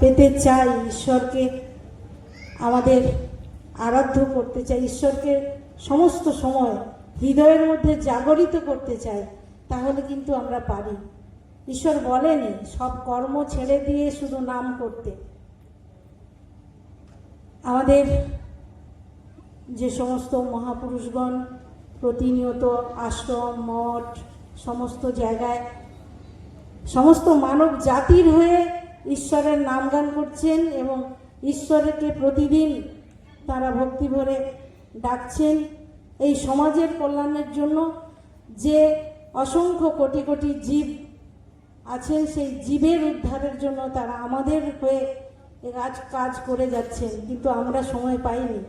পেতে চাই ঈশ্বরকে, আমাদের আরাধ্য করতে চাই, ঈশ্বরকে সমস্ত সময় হৃদয়ের মধ্যে জাগরিত করতে চাই, তাহলে কিন্তু আমরা পারি। ঈশ্বর বলেনি সব কর্ম ছেড়ে দিয়ে শুধু নাম করতে। আমাদের যে সমস্ত মহাপুরুষগণ, প্রতিনিয়ত আশ্রম, মঠ, সমস্ত জায়গায়, সমস্ত মানব জাতির হয়ে ঈশ্বরের নামগান করছেন এবং ঈশ্বরকে প্রতিদিন তারা ভক্তি ভরে ডাকছেন। এই সমাজের কল্যাণের জন্য যে অসংখ্য কোটি কোটি জীব আছেন সেই জীবের উদ্ধারের জন্য তারা আমাদের হয়ে কাজ কাজ করে যাচ্ছেন কিন্তু আমরা সময় পাইনি।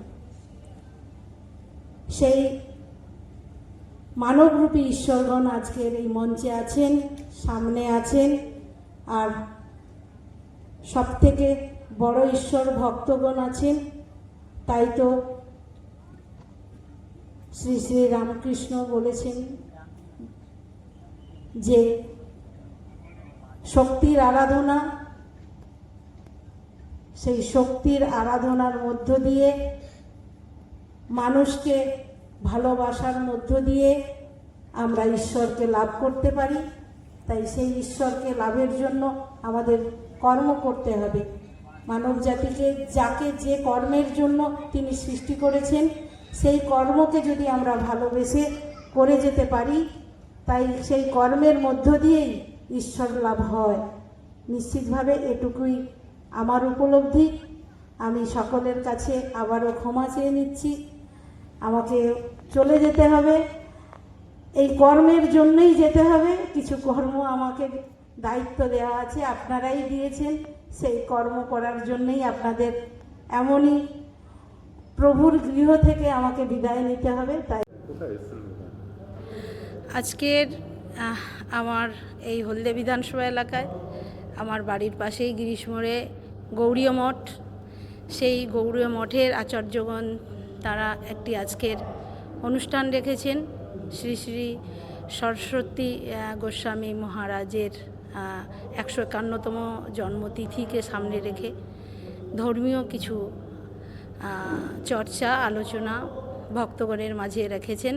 সেই মানবরূপী ঈশ্বরগণ আজকের এই মঞ্চে আছেন, সামনে আছেন, আর সব থেকে বড় ঈশ্বর ভক্তগণ আছেন, তাই তো শ্রী শ্রী রামকৃষ্ণ বলেছেন যে শক্তির আরাধনা, সেই শক্তির আরাধনার মধ্য দিয়ে, মানুষকে ভালোবাসার মধ্য দিয়ে আমরা ঈশ্বরকে লাভ করতে পারি। তাই সেই ঈশ্বরকে লাভের জন্য আমাদের কর্ম করতে হবে। মানব জাতিকে যাকে যে কর্মের জন্য তিনি সৃষ্টি করেছেন, সেই কর্মকে যদি আমরা ভালোবেসে করে যেতে পারি, তাই সেই কর্মের মধ্য দিয়েই ঈশ্বর লাভ হয়। নিশ্চিতভাবে এটুকুই আমার উপলব্ধি। আমি সকলের কাছে আবারও ক্ষমা চেয়ে নিচ্ছি। আমাকে চলে যেতে হবে। এই কর্মের জন্যই যেতে হবে। কিছু কর্ম আমাকে দায়িত্ব দেওয়া আছে, আপনারাই দিয়েছেন। সেই কর্ম করার জন্যই আপনাদের এমনই প্রভুর গৃহ থেকে আমাকে বিদায় নিতে হবে। তাই আজকের আমার এই হলদে বিধানসভা এলাকায়, আমার বাড়ির পাশেই গিরিশ মোড়ে গৌরীয় মঠ। সেই গৌরীয় মঠের আচার্যগণ তারা একটি আজকের অনুষ্ঠান রেখেছেন। শ্রী শ্রী সরস্বতী গোস্বামী মহারাজের একশো একান্নতম জন্মতিথিকে সামনে রেখে ধর্মীয় কিছু চর্চা, আলোচনা ভক্তগণের মাঝে রেখেছেন।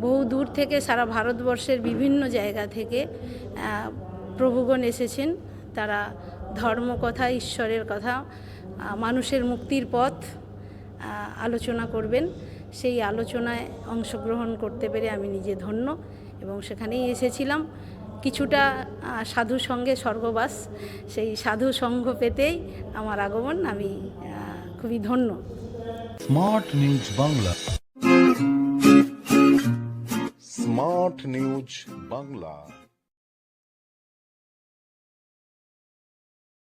বহু দূর থেকে সারা ভারতবর্ষের বিভিন্ন জায়গা থেকে প্রভুগণ এসেছেন। তারা ধর্ম কথা, ঈশ্বরের কথা মানুষের মুক্তির পথ আলোচনা করবেন। সেই আলোচনায় অংশগ্রহণ করতে পেরে আমি নিজে ধন্য এবং সেখানেই এসেছিলাম। কিছুটা সাধু সঙ্গে স্বর্গবাস। সেই সাধু সঙ্গ পেতেই আমার আগমন। আমি খুবই ধন্য। Smart news Bangla. Smart news Bangla.